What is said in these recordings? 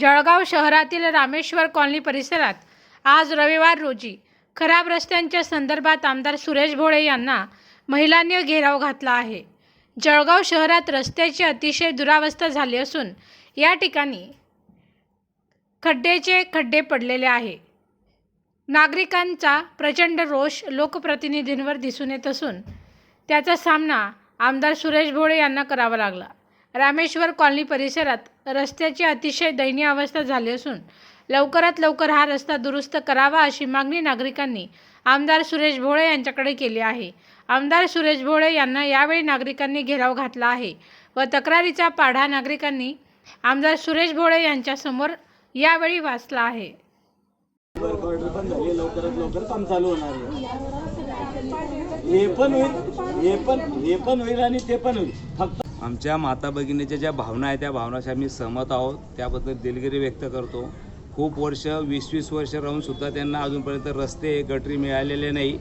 जळगाव शहरातील रामेश्वर कॉलनी परिसरात आज रविवार रोजी खराब रस्त्यांच्या संदर्भात आमदार सुरेश भोळे यांना महिलांनी घेराव घातला आहे. जळगाव शहरात रस्त्याची अतिशय दुरावस्था झाली असून या ठिकाणी खड्डेचे खड्डे पडलेले आहे. नागरिकांचा प्रचंड रोष लोकप्रतिनिधींवर दिसून येत असून त्याचा सामना आमदार सुरेश भोळे यांना करावा लागला. रामेश्वर कॉलनी परिसरात रस्त्याची अतिशय दयनीय अवस्था झाली असून लवकरात लवकर हा रस्ता दुरुस्त करावा अशी मागणी नागरिकांनी आमदार सुरेश भोळे यांच्याकडे केली आहे. आमदार सुरेश भोळे यांना यावेळी नागरिकांनी घेराव घातला आहे व तक्रारीचा पाढा नागरिकांनी आमदार सुरेश भोळे यांच्यासमोर यावेळी वाचला आहे. लवकरात लवकर काम चालू होणार हे पण होईल हे पण हे पण होईल आणि ते पण होईल. फक्त आमच्या माता भगिनीच्या ज्या भावना आहेत त्या भावनाशी आम्ही सहमत आहोत. त्याबद्दल दिलगिरी व्यक्त करतो. खूप वर्ष वीस वीस वर्ष राहूनसुद्धा त्यांना अजूनपर्यंत रस्ते गटरी मिळालेले नाही.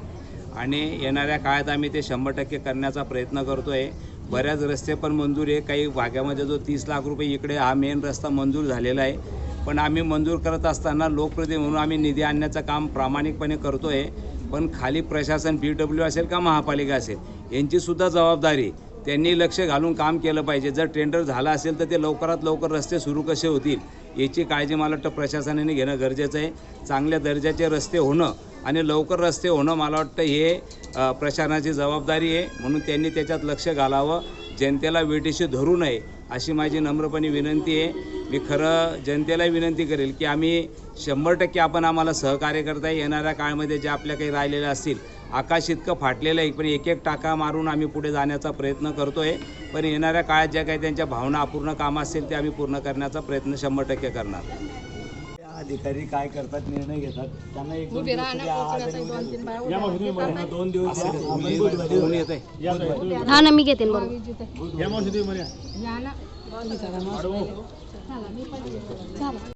आणि येणाऱ्या काळात आम्ही ते शंभर टक्के करण्याचा प्रयत्न करतो आहे बऱ्याच रस्ते पण मंजूर आहे. काही भागामध्ये जो तीस लाख रुपये इकडे हा मेन रस्ता मंजूर झालेला आहे. पण आम्ही मंजूर करत असताना लोकप्रतिनिधी म्हणून आम्ही निधी आणण्याचं काम प्रामाणिकपणे करतो आहे पण खाली प्रशासन बी डब्ल्यू असेल का महापालिका असेल यांचीसुद्धा जबाबदारी त्यांनी लक्ष घालून काम केलं पाहिजे. जर टेंडर झालं असेल तर ते लवकरात लवकर रस्ते सुरू कसे होतील याची काळजी मला वाटतं प्रशासनाने घेणं गरजेचं आहे. चांगल्या दर्जाचे रस्ते होणं आणि लवकर रस्ते होणं मला वाटतं हे प्रशासनाची जबाबदारी आहे. म्हणून त्यांनी त्याच्यात लक्ष घालावं. जनतेला वेटीशी धरू नये अशी माझी नम्रपणे विनंती आहे. मी खरं जनतेला विनंती करेल की आम्ही शंभर टक्के आपण आम्हाला सहकार्य करता येणाऱ्या काळामध्ये जे आपल्या काही राहिलेल्या असतील आकाश इतकं फाटलेलं आहे पण एक एक टाका मारून आम्ही पुढे जाण्याचा प्रयत्न करतो आहे पण येणाऱ्या काळात ज्या काही त्यांच्या भावना अपूर्ण कामं असतील ते आम्ही पूर्ण करण्याचा प्रयत्न शंभर टक्के करणार. अधिकारी काय करतात निर्णय घेतात त्यांना एक दोन दिवस तरी आज आणि उद्या- या मग तुम्ही मला दोन दिवस द्या. आपण बुधवारी कोण येत. आहे या तुम्ही. हा ना मी घेते ना. बरोबर या मग तुम्ही मला.